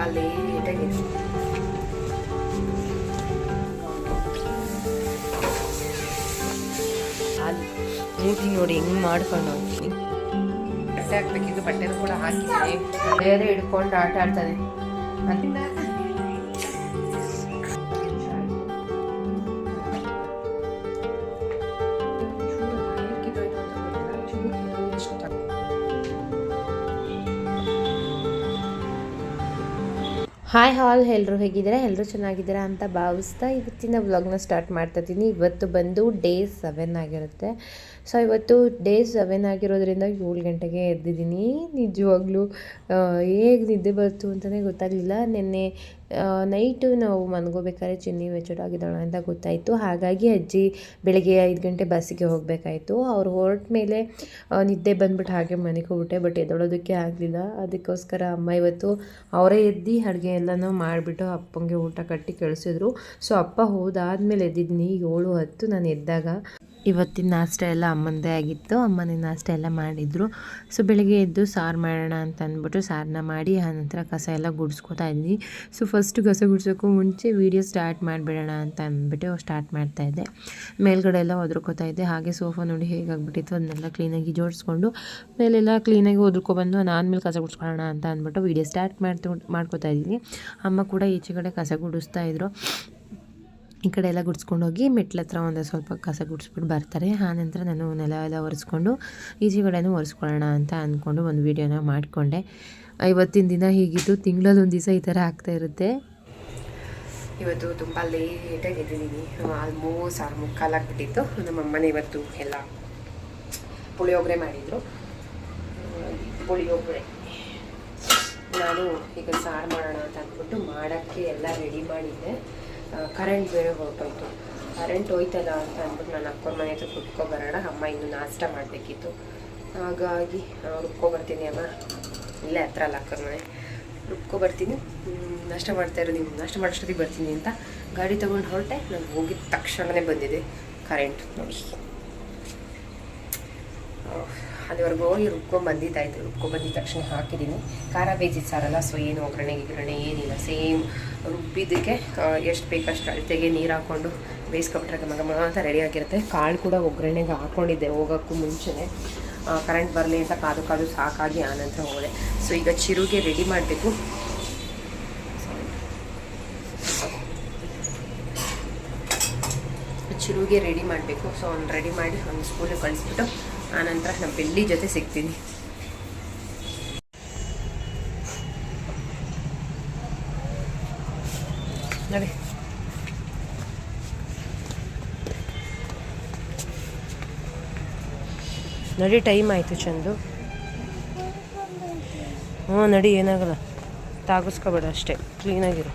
ತುಂಬ ನೀಟಾಗಿ ಅಲ್ಲಿ ಮೂತಿ ನೋಡಿ ಹೆಂಗ್ ಮಾಡ್ಕೊಂಡು ಹೋಗ್ತೀನಿ. ಬಟ್ಟೆ ಹಾಕ್ಬೇಕಿದ್ದು ಬಟ್ಟೆನೂ ಕೂಡ ಹಾಕಿದ್ದೀನಿ ಬೇರೆ ಹಿಡ್ಕೊಂಡು ಆಟ ಆಡ್ತಾನೆ. ಹಾಯ್ ಹಾಲ್ ಎಲ್ಲರೂ ಹೇಗಿದ್ದೀರಾ? ಎಲ್ಲರೂ ಚೆನ್ನಾಗಿದ್ದೀರಾ ಅಂತ ಭಾವಿಸ್ತಾ ಇವತ್ತಿನ ವ್ಲಾಗ್ನ ಸ್ಟಾರ್ಟ್ ಮಾಡ್ತಾ ಇದ್ದೀನಿ. ಇವತ್ತು ಬಂದು ಡೇ ಸೆವೆನ್ ಆಗಿರುತ್ತೆ. ಸೊ ಇವತ್ತು ಡೇ ಸೆವೆನ್ ಆಗಿರೋದ್ರಿಂದ ಏಳು ಗಂಟೆಗೆ ಎದ್ದಿದ್ದೀನಿ. ನಿಜವಾಗ್ಲೂ ಹೇಗೆ ನಿದ್ದೆ ಬರ್ತು ಅಂತಲೇ ಗೊತ್ತಾಗಲಿಲ್ಲ. ನಿನ್ನೆ ನೈಟು ನಾವು ಮನ್ಗೋಬೇಕಾದ್ರೆ ಚಿನ್ನಿ ಮೆಚೂರ್ ಆಗಿದ್ದಾಳೆ ಅಂತ ಗೊತ್ತಾಯಿತು. ಹಾಗಾಗಿ ಅಜ್ಜಿ ಬೆಳಗ್ಗೆ ಐದು ಗಂಟೆ ಬಸ್ಸಿಗೆ ಹೋಗಬೇಕಾಯಿತು. ಅವ್ರು ಹೊರಟ ಮೇಲೆ ನಿದ್ದೆ ಬಂದ್ಬಿಟ್ಟು ಹಾಗೆ ಮನೆಗೆ ಹೋಗ್ಬಿಟ್ಟೆ, ಬಟ್ ಎದ್ದೊಳೋದಕ್ಕೆ ಆಗಲಿಲ್ಲ. ಅದಕ್ಕೋಸ್ಕರ ಅಮ್ಮ ಇವತ್ತು ಅವರೇ ಎದ್ದು ಅಡುಗೆ ಎಲ್ಲನೂ ಮಾಡಿಬಿಟ್ಟು ಅಪ್ಪಂಗೆ ಊಟ ಕಟ್ಟಿ ಕಳಿಸಿದ್ರು. ಸೊ, ಅಪ್ಪ ಹೋದಾದ್ಮೇಲೆ ಎದ್ದಿದ್ದೀನಿ ಏಳು ಹತ್ತು, ನಾನು ಎದ್ದಾಗ ಇವತ್ತಿನ ನಾಷ್ಟ ಎಲ್ಲ ಅಮ್ಮಂದೇ ಆಗಿತ್ತು ಅಮ್ಮನೇ ನಾಷ್ಟ ಎಲ್ಲ ಮಾಡಿದ್ರು. ಸೊ, ಬೆಳಗ್ಗೆ ಎದ್ದು ಸಾರು ಮಾಡೋಣ ಅಂತ ಅಂದ್ಬಿಟ್ಟು ಸಾರನ್ನ ಮಾಡಿ ಆನಂತರ ಕಸ ಎಲ್ಲ ಗುಡಿಸ್ಕೊತಾ ಇದ್ವಿ. ಸೊ ಫಸ್ಟ್ ಕಸ ಗುಡಿಸೋಕ್ಕೂ ಮುಂಚೆ ವೀಡಿಯೋ ಸ್ಟಾರ್ಟ್ ಮಾಡಿಬಿಡೋಣ ಅಂತ ಅಂದ್ಬಿಟ್ಟು ಸ್ಟಾರ್ಟ್ ಮಾಡ್ತಾ ಇದ್ದೆ. ಮೇಲ್ಗಡೆ ಎಲ್ಲ ಒದ್ರಕೋತಾ ಇದ್ದೆ. ಹಾಗೆ ಸೋಫಾ ನೋಡಿ ಹೇಗಾಗ್ಬಿಟ್ಟಿತ್ತು ಅದನ್ನೆಲ್ಲ ಕ್ಲೀನಾಗಿ ಜೋಡಿಸ್ಕೊಂಡು, ಮೇಲೆಲ್ಲ ಕ್ಲೀನಾಗಿ ಒದ್ಕೋಬಂದು ನಾನು ಆದಮೇಲೆ ಕಸ ಗುಡಿಸ್ಕೊಳ್ಳೋಣ ಅಂತ ಅಂದ್ಬಿಟ್ಟು ವೀಡಿಯೋ ಸ್ಟಾರ್ಟ್ ಮಾಡ್ತು, ಮಾಡ್ಕೋತಾ ಇದ್ದೀನಿ ಅಮ್ಮ ಕೂಡ ಈಚೆಗಡೆ ಕಸ ಗುಡಿಸ್ತಾ ಇದ್ರು. ಈ ಕಡೆ ಎಲ್ಲ ಗುಡಿಸ್ಕೊಂಡು ಹೋಗಿ ಮೆಟ್ಲ ಹತ್ರ ಒಂದು ಸ್ವಲ್ಪ ಕಸ ಗುಡಿಸ್ಬಿಟ್ಟು ಬರ್ತಾರೆ. ಆನಂತರ ನಾನು ನೆಲ ಎಲ್ಲ ಒರೆಸ್ಕೊಂಡು ಈಜಿ ಕಡೆನೂ ಒರೆಸ್ಕೊಳ್ಳೋಣ ಅಂತ ಅಂದ್ಕೊಂಡು ಒಂದು ವೀಡಿಯೋನ ಮಾಡಿಕೊಂಡೆ. ಇವತ್ತಿನ ದಿನ ಹೀಗಿದ್ದು ತಿಂಗಳಲ್ಲಿ ಒಂದು ದಿವಸ ಈ ಥರ ಆಗ್ತಾ ಇರುತ್ತೆ. ಇವತ್ತು ತುಂಬ ಲೇಟಾಗಿ ಎದ್ದಿದ್ದೀನಿ ಆಲ್ಮೋಸ್ಟ್ ಆರು ಮುಕ್ಕಾಲಾಗ್ಬಿಟ್ಟಿತ್ತು ನಮ್ಮ ಅಮ್ಮನ ಇವತ್ತು ಎಲ್ಲ ಪುಳಿಯೋಗರೆ ಮಾಡಿದರು. ಪುಳಿಯೋಗರೆ. ನಾನು ಈಗ ಸಾರು ಮಾಡೋಣ ಅಂತ ಅಂದ್ಬಿಟ್ಟು ಮಾಡೋಕ್ಕೆ ಎಲ್ಲ ರೆಡಿ ಮಾಡಿದ್ದೆ. ಕರೆಂಟ್ ಬೇರೆ ಹೊರಟೋಯ್ತು ಕರೆಂಟ್ ಹೋಯ್ತಲ್ಲ ಅಂತ ಅಂದ್ಬಿಟ್ಟು ನಾನು ಅಕ್ಕೋರ ಮನೆ ಹತ್ರ ಕುತ್ಕೊಬರೋಣ. ಅಮ್ಮ ಇನ್ನು ನಾಷ್ಟ ಮಾಡಬೇಕಿತ್ತು. ಹಾಗಾಗಿ ರುಬ್ಕೊಬರ್ತೀನಿ ಅಮ್ಮ. ಇಲ್ಲೇ ಹತ್ರ ಅಲ್ಲ ಅಕ್ಕೋರ ಮನೆ. ರುಬ್ಕೊಬರ್ತೀನಿ. ನಾಷ್ಟ ಮಾಡ್ತಾ ಇರೋದು ನೀವು ನಾಷ್ಟ ಮಾಡೋಷ್ಟೊತ್ತಿಗೆ ಬರ್ತೀನಿ ಅಂತ ಗಾಡಿ ತೊಗೊಂಡು ಹೊರಟೆ. ನಾನು ಹೋಗಿದ ತಕ್ಷಣವೇ ಬಂದಿದೆ ಕರೆಂಟ್ ನೋಡಿ. ಅಲ್ಲಿವರೆಗೂ ಹೋಗಿ ರುಬ್ಕೊಂಡು ಬಂದಿದ್ದಾಯ್ತು ರುಬ್ಕೊಂಡು ಬಂದಿದ್ದ ತಕ್ಷಣ ಹಾಕಿದ್ದೀನಿ ಖಾರ ಬೇಯಿಸಿದ ಸಾರಲ್ಲ ಸೊ ಏನು ಒಗ್ಗರಣೆ ಗಿಗ್ರಣೆ ಏನಿಲ್ಲ. ಸೇಮ್ ರುಬ್ಬಿದ್ದಕ್ಕೆ ಎಷ್ಟು ಬೇಕಷ್ಟು ಅಳತೆಗೆ ನೀರು ಹಾಕ್ಕೊಂಡು ಬೇಯಿಸ್ಕೊಬಿಟ್ರೆ ಮಗ ಅಂತ ರೆಡಿ ಆಗಿರುತ್ತೆ. ಕಾಳು ಕೂಡ ಒಗ್ಗರಣೆಗೆ ಹಾಕ್ಕೊಂಡಿದ್ದೆ ಹೋಗೋಕ್ಕೂ ಮುಂಚೆನೇ. ಕರೆಂಟ್ ಬರಲಿ ಅಂತ ಕಾದು ಕಾದು ಸಾಕಾಗಿ ಆನಂತರ ಹೋದೆ. ಸೊ ಈಗ ಚಿರುಗೆ ರೆಡಿ ಮಾಡಬೇಕು. ಚಿರುಗೆ ರೆಡಿ ಮಾಡಬೇಕು. ಸೊ ಅವ್ನು ರೆಡಿ ಮಾಡಿ ಒಂದು ಸ್ಕೂಲಿಗೆ ಕಳಿಸ್ಬಿಟ್ಟು ಆನಂತರ ನಮ್ಮ ಬೆಳ್ಳಿ ಜೊತೆ ಸಿಗ್ತೀನಿ. ನೋಡಿ. ನಡಿ ಟೈಮ್ ಆಯಿತು ಚಂದು. ಹ್ಞೂ, ನಡಿ, ಏನಾಗಲ್ಲ. ತಾಗಿಸ್ಕೋಬೇಡ ಅಷ್ಟೇ. ಕ್ಲೀನಾಗಿರು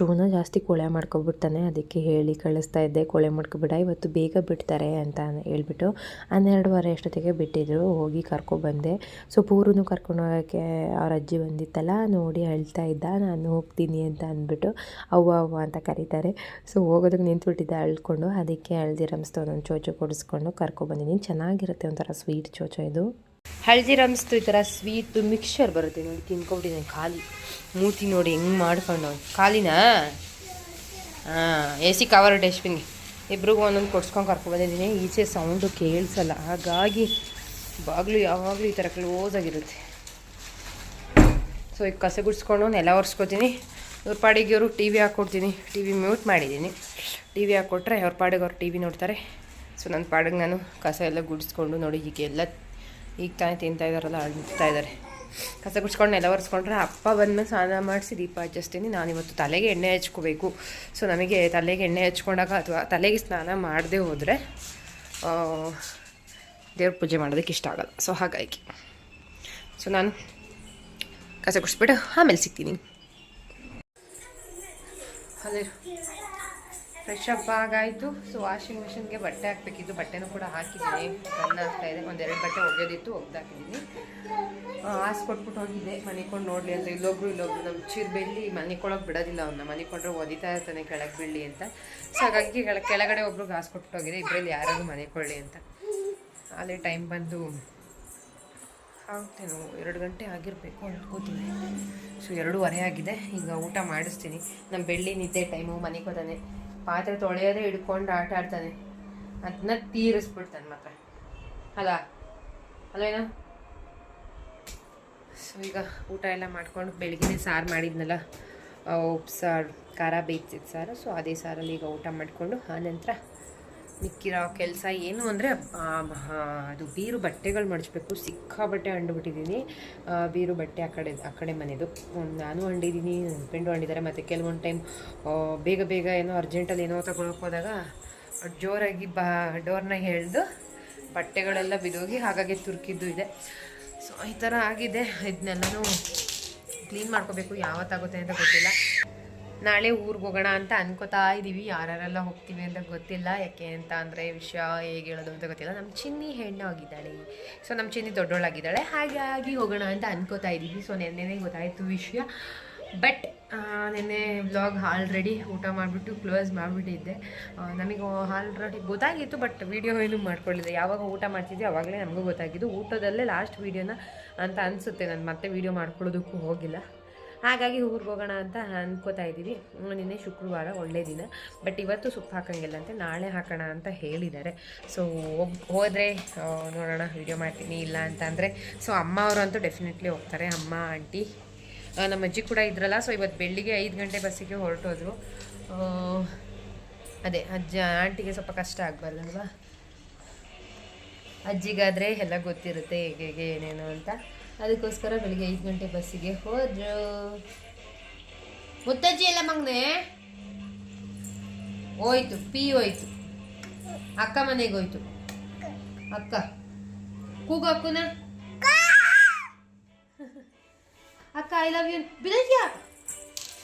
ಶೂನ ಜಾಸ್ತಿ ಕೊಳೆ ಮಾಡ್ಕೊಬಿಡ್ತಾನೆ, ಅದಕ್ಕೆ ಹೇಳಿ ಕಳಿಸ್ತಾ ಇದ್ದೆ, ಕೊಳೆ ಮಾಡ್ಕೊಬಿಡ, ಇವತ್ತು ಬೇಗ ಬಿಡ್ತಾರೆ ಅಂತ ಹೇಳ್ಬಿಟ್ಟು ಹನ್ನೆರಡುವರೆ ಅಷ್ಟೊತ್ತಿಗೆ ಬಿಟ್ಟಿದ್ರು, ಹೋಗಿ ಕರ್ಕೊಬಂದೆ ಸೊ ಪೂರ್ವನು ಕರ್ಕೊಂಡು ಹೋಗೋಕ್ಕೆ ಅವ್ರ ಅಜ್ಜಿ ಬಂದಿತ್ತಲ್ಲ, ನೋಡಿ ಅಳ್ತಾ ಇದ್ದ, ನಾನು ಹೋಗ್ತೀನಿ ಅಂತ ಅಂದ್ಬಿಟ್ಟು ಅವ್ವ ಅವ್ವ ಅಂತ ಕರೀತಾರೆ. ಸೊ, ಹೋಗೋದಕ್ಕೆ ನಿಂತ್ಬಿಟ್ಟಿದ್ದೆ ಅಳ್ಕೊಂಡು, ಅದಕ್ಕೆ ಹಳ್ದಿರಮ್ಸ್ತು ಒಂದೊಂದು ಚೋಚೋ ಕೊಡಿಸ್ಕೊಂಡು ಕರ್ಕೊಬಂದಿದ್ದೀನಿ ಚೆನ್ನಾಗಿರುತ್ತೆ ಒಂಥರ ಸ್ವೀಟ್ ಚೋಚೋ ಇದು. ಹಳ್ದಿರಮ್ಸ್ತು ಈ ಥರ ಸ್ವೀಟು ಮಿಕ್ಸ್ಚರ್ ಬರುತ್ತೆ ನೋಡಿ ತಿನ್ಕೊಬಿಟ್ಟಿದ್ದೀನಿ ಖಾಲಿ. ಮೂತಿ ನೋಡಿ ಹೆಂಗೆ ಮಾಡ್ಕೊಂಡು ಖಾಲಿನಾ? ಹಾಂ ಎ ಸಿ ಕವರ್ ಡಸ್ಟ್ಬಿನ್ಗೆ ಇಬ್ರಿಗೂ ಒಂದೊಂದು ಕೊಡ್ಸ್ಕೊಂಡು ಕರ್ಕೊಬಂದಿದ್ದೀನಿ ಈಚೆ ಸೌಂಡು ಕೇಳಿಸಲ್ಲ. ಹಾಗಾಗಿ ಬಾಗಿಲು ಯಾವಾಗಲೂ ಈ ಥರ ಕ್ಲೋಸ್ ಆಗಿರುತ್ತೆ. ಸೊ ಈಗ ಕಸ ಗುಡಿಸ್ಕೊಂಡು ನೆಲ ಒರೆಸ್ಕೊತೀನಿ. ಇವ್ರ ಪಾಡಿಗೆ ಇವರು ಟಿ ವಿ ಹಾಕ್ಕೊಡ್ತೀನಿ ಟಿ ವಿ ಮ್ಯೂಟ್ ಮಾಡಿದ್ದೀನಿ. ಟಿ ವಿ ಹಾಕ್ಕೊಟ್ರೆ ಅವ್ರ ಪಾಡಿಗೆ ಅವ್ರು ಟಿ ವಿ ನೋಡ್ತಾರೆ. ಸೊ ನನ್ನ ಪಾಡಿಗೆ ನಾನು ಕಸ ಎಲ್ಲ ಗುಡಿಸ್ಕೊಂಡು ನೋಡಿ ಈಗ ಎಲ್ಲ ಈಗ ತಾನೇ ತಿಂತಾ ಇದ್ದಾರಲ್ಲ ಅಳ್ತಾ ಇದ್ದಾರೆ ಕಸ ಗುಡ್ಸ್ಕೊಂಡು ನೆಲ ಒರೆಸ್ಕೊಂಡ್ರೆ ಅಪ್ಪ ಬಂದ್ಮೇಲೆ ಸ್ನಾನ ಮಾಡಿಸಿ ದೀಪ ಹಚ್ಚಿಸ್ತೀನಿ. ನಾನಿವತ್ತು ತಲೆಗೆ ಎಣ್ಣೆ ಹಚ್ಕೋಬೇಕು. ಸೊ ನಮಗೆ ತಲೆಗೆ ಎಣ್ಣೆ ಹಚ್ಕೊಂಡಾಗ ಅಥವಾ ತಲೆಗೆ ಸ್ನಾನ ಮಾಡದೆ ಹೋದರೆ ದೇವ್ರ ಪೂಜೆ ಮಾಡೋದಕ್ಕೆ ಇಷ್ಟ ಆಗಲ್ಲ. ಸೊ ಹಾಗಾಗಿ. ಸೊ ನಾನು ಕಸ ಗುಡಿಸ್ಬಿಟ್ಟು ಆಮೇಲೆ ಸಿಗ್ತೀನಿ. ಅದೇ. ಫ್ರೆಶ್ ಅಪ್ ಆಗಾಯಿತು. ಸೊ ವಾಷಿಂಗ್ ಮಿಷಿನ್ಗೆ ಬಟ್ಟೆ ಹಾಕಬೇಕಿತ್ತು. ಬಟ್ಟೆನೂ ಕೂಡ ಹಾಕಿದ್ದೀನಿ. ರನ್ ಆಗ್ತಾ ಇದೆ. ಒಂದೆರಡು ಬಟ್ಟೆ ಒಗೆಯೋದಿತ್ತು ಒಗ್ದಾಕಿದ್ದೀನಿ. ಹಾಸು ಕೊಟ್ಬಿಟ್ಟು ಹೋಗಿದ್ದೆ. ಮನಿಕೊಂಡು ನೋಡಲಿ ಅಂತ. ಇಲ್ಲೊಬ್ರು ಇಲ್ಲೊಬ್ರು. ನಮ್ಮ ಚೀರ್ ಬೆಳ್ಳಿ ಮನಿಕೊಳಗೆ ಬಿಡೋದಿಲ್ಲ ಅವನ್ನ ಮನಿಕೊಂಡ್ರೆ ಒದಿತಾ ಇರ್ತಾನೆ ಕೆಳಗೆ ಬೆಳ್ಳಿ ಅಂತ. ಸೊ ಹಾಗಾಗಿ ಕೆಳ, ಕೆಳಗಡೆ ಒಬ್ರಿಗೆ ಆಸೆ ಕೊಟ್ಬಿಟ್ಟು ಹೋಗಿದೆ ಇಬ್ಬರಲ್ಲಿ ಯಾರಾದರೂ ಮನಿಕೊಳ್ಳಿ ಅಂತ. ಅಲ್ಲಿ ಟೈಮ್ ಬಂದು ಆಗ್ತೇನೋ. ಎರಡು ಗಂಟೆ ಆಗಿರಬೇಕು ಅನ್ಕೋತೀನಿ. ಸೊ ಎರಡೂವರೆ ಆಗಿದೆ. ಈಗ ಊಟ ಮಾಡಿಸ್ತೀನಿ. ನಮ್ಮ ಬೆಳ್ಳಿ ನಿದ್ದೆ ಟೈಮು ಮನೆಗೆ ಹೋದಾನೆ. ಪಾತ್ರೆ ತೊಳೆಯೋದೇ ಹಿಡ್ಕೊಂಡು ಆಟ ಆಡ್ತಾನೆ. ಅದನ್ನ ತೀರಿಸ್ಬಿಡ್ತಾನೆ ಮಾತ್ರ. ಅಲ್ಲ ಅಲ್ವೇನೋ ಸೊ ಈಗ ಊಟ ಎಲ್ಲ ಮಾಡ್ಕೊಂಡು ಬೆಳಗ್ಗೆ ಸಾರು ಮಾಡಿದ್ನಲ್ಲ ಉಪ್ಪು ಸಾರು ಖಾರ ಬೇಯಿಸಿದ ಸಾರು. ಸೊ ಅದೇ ಸಾರಲ್ಲಿ ಈಗ ಊಟ ಮಾಡಿಕೊಂಡು ಆನಂತರ ಮಿಕ್ಕಿರೋ ಕೆಲಸ ಏನು ಅಂದರೆ ಅದು ಬೀರು ಬಟ್ಟೆಗಳು ಮಡಚಬೇಕು. ಸಿಕ್ಕಾ ಬಟ್ಟೆ ಹಂಡ್ಬಿಟ್ಟಿದ್ದೀನಿ ಬೀರು ಬಟ್ಟೆ ಆ ಕಡೆ ಆ ಕಡೆ ಮನೆದು. ನಾನು ಅಂಡಿದ್ದೀನಿ ನನ್ನ ಫ್ರೆಂಡು ಅಂಡಿದ್ದಾರೆ ಮತ್ತು ಕೆಲವೊಂದು ಟೈಮ್ ಬೇಗ ಬೇಗ ಏನೋ ಅರ್ಜೆಂಟಲ್ಲಿ ಏನೋ ತಗೊಳಕ್ಕೆ ಹೋದಾಗ, ಜೋರಾಗಿ ಬಾ, ಡೋರ್ನ ಹೇಳ್ದು ಬಟ್ಟೆಗಳೆಲ್ಲ ಬಿದೋಗಿ ಹಾಗಾಗಿ ತುರ್ಕಿದ್ದು ಇದೆ. ಸೊ ಈ ಥರ ಆಗಿದೆ. ಇದನ್ನೆಲ್ಲನೂ ಕ್ಲೀನ್ ಮಾಡ್ಕೋಬೇಕು. ಯಾವತ್ತಾಗುತ್ತೆ ಅಂತ ಗೊತ್ತಿಲ್ಲ. ನಾಳೆ ಊರಿಗೆ ಹೋಗೋಣ ಅಂತ ಅನ್ಕೋತಾ ಇದ್ದೀವಿ ಯಾರ್ಯಾರೆಲ್ಲ ಹೋಗ್ತೀವಿ ಅಂತ ಗೊತ್ತಿಲ್ಲ. ಯಾಕೆ ಅಂತ ಅಂದರೆ ವಿಷಯ ಹೇಗೆ ಹೇಳೋದು ಅಂತ ಗೊತ್ತಿಲ್ಲ. ನಮ್ಮ ಚಿನ್ನಿ ಹೆಣ್ಣು ಆಗಿದ್ದಾಳೆ ಸೊ ನಮ್ಮ ಚಿನ್ನಿ ದೊಡ್ಡೋಳಾಗಿದ್ದಾಳೆ. ಹಾಗಾಗಿ ಹೋಗೋಣ ಅಂತ ಅನ್ಕೋತಾ ಇದ್ದೀವಿ ಸೊ ನೆನ್ನೆನೇ ಗೊತ್ತಾಯಿತು ವಿಷಯ. ಬಟ್ ನೆನ್ನೆ ವ್ಲಾಗ್ ಆಲ್ರೆಡಿ ಊಟ ಮಾಡಿಬಿಟ್ಟು ಕ್ಲೋಸ್ ಮಾಡಿಬಿಟ್ಟಿದ್ದೆ. ನಮಗೆ ಆಲ್ರೆಡಿ ಗೊತ್ತಾಗಿತ್ತು ಬಟ್ ವೀಡಿಯೋ ಏನು ಮಾಡ್ಕೊಳ್ಳಿದೆ ಯಾವಾಗ ಊಟ ಮಾಡ್ತಿದ್ದೆ ಅವಾಗಲೇ ನಮಗೂ ಗೊತ್ತಾಗಿದ್ದು. ಊಟದಲ್ಲೇ ಲಾಸ್ಟ್ ವೀಡಿಯೋನ ಅಂತ ಅನಿಸುತ್ತೆ. ನಾನು ಮತ್ತೆ ವೀಡಿಯೋ ಮಾಡ್ಕೊಳ್ಳೋದಕ್ಕೂ ಹೋಗಿಲ್ಲ. ಹಾಗಾಗಿ ಊರಿಗೆ ಹೋಗೋಣ ಅಂತ ಅನ್ಕೋತಾ ಇದ್ದೀವಿ. ನಿನ್ನೆ ಶುಕ್ರವಾರ ಒಳ್ಳೆ ದಿನ. ಬಟ್ ಇವತ್ತು ಸೊಪ್ಪು ಹಾಕೋಂಗಿಲ್ಲ ಅಂತ ನಾಳೆ ಹಾಕೋಣ ಅಂತ ಹೇಳಿದ್ದಾರೆ. ಸೊ ಹೋದರೆ ನೋಡೋಣ ವೀಡಿಯೋ ಮಾಡ್ತೀನಿ, ಇಲ್ಲ ಅಂತ ಅಂದರೆ. ಸೊ ಅಮ್ಮ ಅವರು ಅಂತೂ ಡೆಫಿನೆಟ್ಲಿ ಹೋಗ್ತಾರೆ. ಅಮ್ಮ, ಆಂಟಿ ನಮ್ಮ ಅಜ್ಜಿ ಕೂಡ ಇದ್ರಲ್ಲ. ಸೊ ಇವತ್ತು ಬೆಳಿಗ್ಗೆ ಐದು ಗಂಟೆ ಬಸ್ಸಿಗೆ ಹೊರಟೋದ್ರು. ಅದೇ, ಅಜ್ಜ, ಆಂಟಿಗೆ ಸ್ವಲ್ಪ ಕಷ್ಟ ಆಗಬಾರ್ದಲ್ವಾ? ಅಜ್ಜಿಗಾದರೆ ಎಲ್ಲ ಗೊತ್ತಿರುತ್ತೆ ಹೇಗೆ ಹೇಗೆ ಏನೇನು ಅಂತ. ಅದಕ್ಕೋಸ್ಕರ ಬೆಳಿಗ್ಗೆ ಐದು ಗಂಟೆ ಬಸ್ಸಿಗೆ ಹೋದ್ರು. ಮುತ್ತಜ್ಜಿ ಎಲ್ಲ ಮಗನೆ? ಹೋಯ್ತು, ಪಿ ಹೋಯ್ತು. ಅಕ್ಕ ಮನೆಗೆ ಹೋಯ್ತು. ಅಕ್ಕ, ಕೂಗು ಅಕ್ಕನ? ಅಕ್ಕ ಐ ಲವ್ ಯು ಬಿಡದ್ಯಾ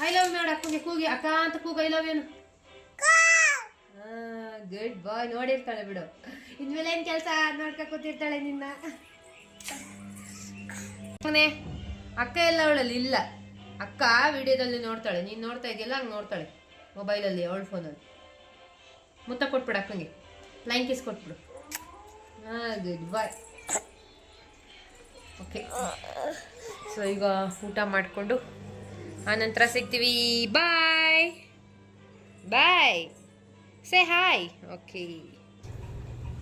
ಐ ಲವ್ ಮಾಡು ಅಕ್ಕಗೆ, ಕೂಗಿ. ಅಕ್ಕ ಅಂತ ಕೂಗು ಐ ಲವ್ ಯು ಗುಡ್ ಬಾಯ್ ನೋಡಿರ್ತಾಳೆ ಬಿಡು. ಇನ್ಮೇಲೆ ಏನು ಕೆಲಸ? ನೋಡ್ಕ ಕೂತಿರ್ತಾಳೆ ನಿನ್ನ. ಮನೆ ಅಕ್ಕ ಎಲ್ಲ ಅವಳಲ್ಲಿ ಇಲ್ಲ. ಅಕ್ಕ ವಿಡಿಯೋದಲ್ಲಿ ನೋಡ್ತಾಳೆ, ನೀನು ನೋಡ್ತಾ ಇದೆಯಲ್ಲ, ಹಂಗೆ ನೋಡ್ತಾಳೆ ಮೊಬೈಲಲ್ಲಿ ಅವಳ ಫೋನಲ್ಲಿ ಮುತ್ತ ಕೊಟ್ಬಿಡು ಅಕ್ಕಂಗೆ ಲೈನ್ ಕಿಸ್ ಕೊಟ್ಬಿಡು. ಗುಡ್ ಬಾಯ್ ಓಕೆ ಸೊ ಈಗ ಊಟ ಮಾಡಿಕೊಂಡು, ಆನಂತರ ಸಿಗ್ತೀವಿ. ಬಾಯ್ ಬಾಯ್ ಸೇ ಹಾಯ್ ಓಕೆ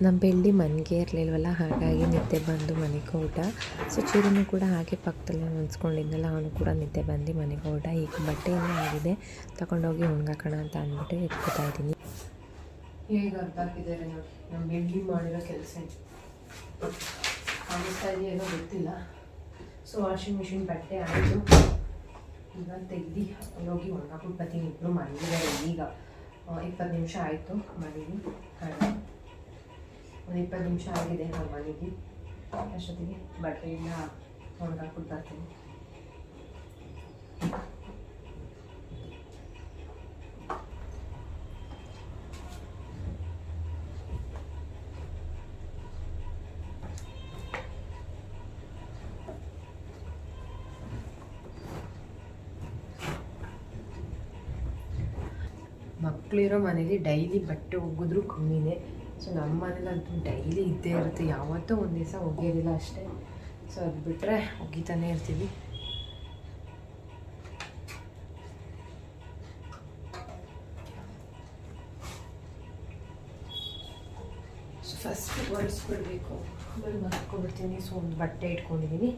ನಮ್ಮ ಬೆಳ್ಳಿ ಮನೆಗೆ ಇರಲಿಲ್ವಲ್ಲ, ಹಾಗಾಗಿ ನಿದ್ದೆ ಬಂದು ಮನೆಗೆ ಊಟ ಸೊ ಕೂಡ ಹಾಗೆ ಪಕ್ಕದಲ್ಲೇ ಅನ್ಸ್ಕೊಂಡಿದ್ನಲ್ಲ ಅವನು ಕೂಡ ನಿದ್ದೆ ಬಂದು ಮನೆಗೆ ಊಟ ಈಗ ಬಟ್ಟೆ ಆಗಿದೆ. ತಗೊಂಡೋಗಿ ಒಣಗಾಕೋಣ ಅಂತ ಅಂದ್ಬಿಟ್ಟು ಇಟ್ಕೋತಾ ಇದ್ದೀನಿ. ಹೇಗೆ ಅರ್ಥ ನೋಡಿ. ನಮ್ಮ ಬೆಳ್ಳಿ ಮಾಡಿರೋ ಕೆಲಸ ಕಾಣಿಸ್ತಾ ಗೊತ್ತಿಲ್ಲ. ಸೊ, ವಾಷಿಂಗ್ ಮಿಷಿನ್ ಬಟ್ಟೆ ಆಯಿತು. ಈಗ ತೆಗ್ದು ಹೋಗಿ ಒಣಗಾಕ್ಬಿಟ್ಟು ಬರ್ತೀನಿ. ಇಬ್ಬರು ಮಲಗಿದ್ದಾರೆ ಈಗ. ಇಪ್ಪತ್ತು ನಿಮಿಷ ಆಯಿತು ಮನೆಗೆ. ಒಂದು ಇಪ್ಪತ್ತು ನಿಮಿಷ ಆಗಿದೆ ನಾವು ಮನೆಗೆ ಅಷ್ಟೊತ್ತಿಗೆ ಬಟ್ಟೆಯಿಂದ ಒಣಗಾಕ್ಬಿಟ್ಟು ಬರ್ತೀನಿ. ಮಕ್ಕಳಿರೋ ಮನೇಲಿ ಡೈಲಿ ಬಟ್ಟೆ ಒಗೆದ್ರು ಕಮ್ಮಿನೇ. ಸೊ ನಮ್ಮ ಮನೇಲಂತೂ ಡೈಲಿ ಇದ್ದೇ ಇರುತ್ತೆ. ಯಾವತ್ತೂ ಒಂದು ದಿವಸ ಒಗೆಯೋದಿಲ್ಲ ಅಷ್ಟೇ. ಸೊ ಅದು ಬಿಟ್ಟರೆ ಒಗಿತಾನೆ ಇರ್ತೀವಿ. ಸೊ ಫಸ್ಟ್ ಒರೆಸ್ಕೊಳ್ಬೇಕು ಆಮೇಲೆ ಮರ್ಕೊಬಿಡ್ತೀನಿ ಸೊ ಒಂದು ಬಟ್ಟೆ ಇಟ್ಕೊಂಡಿದ್ದೀನಿ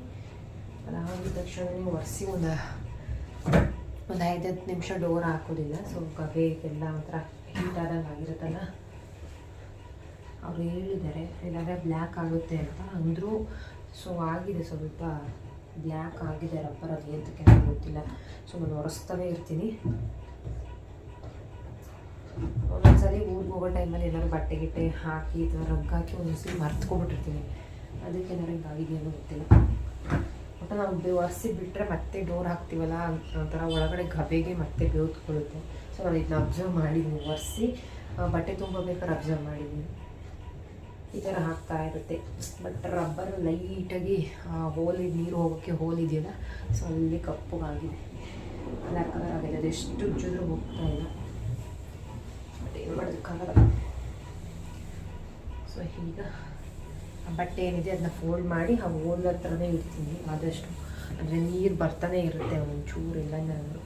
ಅದಾದ ತಕ್ಷಣ ಒರೆಸಿ ಒಂದು ಒಂದು ಐದು ಹತ್ತು ನಿಮಿಷ ಡೋರ್ ಹಾಕೋದಿಲ್ಲ. ಸೊ ಗಬೇಗೆಲ್ಲ ಒಂಥರ ಹೀಟ್ ಆದಂಗೆ ಆಗಿರುತ್ತಲ್ಲ. ಅವ್ರು ಹೇಳಿದ್ದಾರೆ, ಇಲ್ಲಾಂದರೆ ಬ್ಲ್ಯಾಕ್ ಆಗುತ್ತೆ ಅಂತ. ಅಂದರೂ ಸೊ ಆಗಿದೆ ಸ್ವಲ್ಪ ಬ್ಲ್ಯಾಕ್ ಆಗಿದೆ ರಬ್ಬರ್ ಅದು ಏನಕ್ಕೆ ಗೊತ್ತಿಲ್ಲ. ಸೊ ನಾನು ಒರೆಸ್ತಾನೆ ಇರ್ತೀನಿ. ಒಂದೊಂದ್ಸಲಿ ಊರಿಗೆ ಹೋಗೋ ಟೈಮಲ್ಲಿ ಏನಾದ್ರು ಬಟ್ಟೆ ಗಿಟ್ಟೆ ಹಾಕಿ ಅಥವಾ ರಗ್ ಹಾಕಿ ಒಂದೊಂದ್ಸಲಿ ಮರ್ತ್ಕೊಬಿಟ್ಟಿರ್ತೀನಿ ಅದಕ್ಕೆ ಏನಾರು ಹಿಂಗಾಗಿದೆಯೋ ಗೊತ್ತಿಲ್ಲ. ಒಟ್ಟು ನಾವು ಒರೆಸಿ ಬಿಟ್ಟರೆ ಮತ್ತೆ ಡೋರ್ ಹಾಕ್ತೀವಲ್ಲ, ಒಂಥರ ಒಳಗಡೆ ಗಬೆಗೆ ಮತ್ತೆ ಬೇವ್ತ್ಕೊಳ್ಳುತ್ತೆ. ಸೊ ನಾನು ಇದನ್ನ ಅಬ್ಸರ್ವ್ ಮಾಡಿದ್ದೀನಿ ಒರೆಸಿ ಬಟ್ಟೆ ತುಂಬಬೇಕಾದ್ರೆ ಅಬ್ಸರ್ವ್ ಮಾಡಿದ್ದೀನಿ ಈ ಥರ ಹಾಕ್ತಾ ಇರುತ್ತೆ. ಬಟ್ ರಬ್ಬರ್ ಲೈಟಾಗಿ ಹೋಲ್ ನೀರು ಹೋಗೋಕ್ಕೆ ಹೋಲ್ ಇದೆಯಲ್ಲ ಸೊ ಅಲ್ಲಿ ಕಪ್ಪಗಾಗಿದೆ. ಬ್ಲ್ಯಾಕ್ ಕಲರ್ ಆಗಿದೆ. ಎಷ್ಟು ಉಜ್ಜಿದ್ರೂ ಹೋಗ್ತಾ ಇಲ್ಲ. ಬಟ್ ಏನು ಮಾಡೋದಕ್ಕಾಗಲ್ಲ ಸೊ ಈಗ ಬಟ್ಟೆ ಏನಿದೆ ಅದನ್ನ ಫೋಲ್ಡ್ ಮಾಡಿ, ಆ ಹೋಲ್ ಹತ್ರನೇ ಇರ್ತೀನಿ ಆದಷ್ಟು ಅಂದರೆ ನೀರು ಬರ್ತಾನೆ ಇರುತ್ತೆ ಒಂಚೂರು ಇಲ್ಲ ನಾನು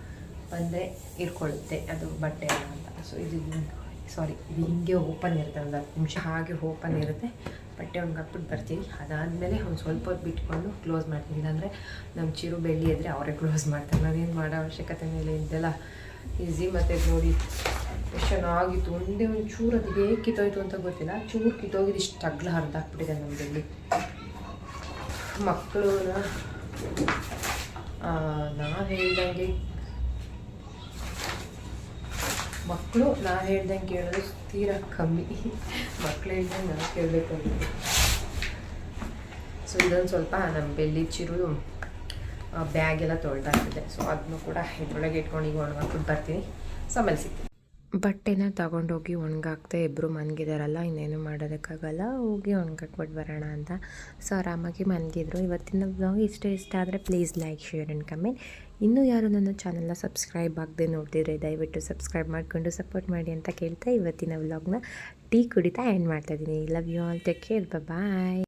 ಬಂದರೆ ಇರ್ಕೊಳ್ಳುತ್ತೆ, ಅದು ಬಟ್ಟೆ ಅಂತ. ಸೊ ಇದು ಸಾರಿ ಇದು ಹಿಂಗೆ ಓಪನ್ ಇರುತ್ತೆ ಒಂದು ಹತ್ತು ನಿಮಿಷ ಹಾಗೆ ಓಪನ್ ಇರುತ್ತೆ. ಬಟ್ಟೆ ಒಣಗಾಕ್ಬಿಟ್ಟು ಬರ್ತೀನಿ ಅದಾದಮೇಲೆ ಒಂದು ಸ್ವಲ್ಪ ಹೊತ್ತು ಬಿಟ್ಕೊಂಡು ಕ್ಲೋಸ್ ಮಾಡ್ತೀನಿ ಇಲ್ಲಾಂದರೆ ನಮ್ಮ ಚಿರು ಬೆಳ್ಳಿ ಇದ್ದರೆ ಅವರೇ ಕ್ಲೋಸ್ ಮಾಡ್ತಾರೆ. ನಾವೇನು ಮಾಡೋ ಅವಶ್ಯಕತೆ ಮೇಲೆ ಇದೆಲ್ಲ ಈಸಿ ಮತ್ತು ನೋಡಿ. ಎಷ್ಟು ಚೆನ್ನಾಗಿತ್ತು ಒಂದೇ ಒಂದು ಚೂರು ಅದು ಹೇಗೆ ಕಿತ್ತೋಯ್ತು ಅಂತ ಗೊತ್ತಿಲ್ಲ. ಚೂರು ಕಿತ್ತೋಗಿದ್ದು ಇಷ್ಟು ಅಗ್ಲ ಹರಿದಾಕ್ಬಿಟ್ಟಿದೆ ನಮ್ಮ ಬೆಳ್ಳಿ. ಮಕ್ಕಳು ನಾವು ಹೇಳ್ದಂಗೆ ಮಕ್ಕಳು, ನಾ ಹೇಳ್ದಂಗೆ ಕೇಳೋದು ತೀರಾ ಕಮ್ಮಿ. ಮಕ್ಕಳು ಹೇಳ್ದಂಗೆ ನಾನು ಕೇಳಬೇಕಾಗುತ್ತೆ ಸೊ ಇದೊಂದು ಸ್ವಲ್ಪ ನಮ್ಮ ಬೆಳ್ಳಿ ಚಿರು ಬ್ಯಾಗ್ ಎಲ್ಲ ತೊಳ್ದಾಗ್ತಿದೆ ಸೊ ಅದನ್ನು ಕೂಡ ಇದ್ರೊಳಗೆ ಇಟ್ಕೊಂಡು ಈಗ ಒಣಗಾಕ್ಬಿಟ್ಟು ಬರ್ತೀನಿ ಸೊ ಆಮೇಲೆ ಸಿಗ್ತೀನಿ. ಬಟ್ಟೆನ ತಗೊಂಡೋಗಿ ಒಣಗಾಕ್ದೆ ಇಬ್ಬರು ಮನ್ಗಿದಾರಲ್ಲ, ಇನ್ನೇನು ಮಾಡೋದಕ್ಕಾಗಲ್ಲ. ಹೋಗಿ ಒಣಗಾಕ್ಬಿಟ್ಟು ಬರೋಣ ಅಂತ. ಸೊ ಆರಾಮಾಗಿ ಮನ್ಗಿದ್ರು. ಇವತ್ತಿನ ಬ್ಲಾಗ್ ಇಷ್ಟ ಇಷ್ಟ ಆದರೆ please like share and comment ಇನ್ನೂ ಯಾರು ನನ್ನ ಚಾನಲ್ನ ಸಬ್ಸ್ಕ್ರೈಬ್ ಆಗದೆ ನೋಡ್ತಿದ್ರೆ ದಯವಿಟ್ಟು ಸಬ್ಸ್ಕ್ರೈಬ್ ಮಾಡಿಕೊಂಡು ಸಪೋರ್ಟ್ ಮಾಡಿ ಅಂತ ಕೇಳ್ತಾ ಇವತ್ತಿನ ವ್ಲಾಗ್ನ ಟೀ ಕುಡಿತಾ ಎಂಡ್ ಮಾಡ್ತಾಯಿದ್ದೀನಿ love you all take care bye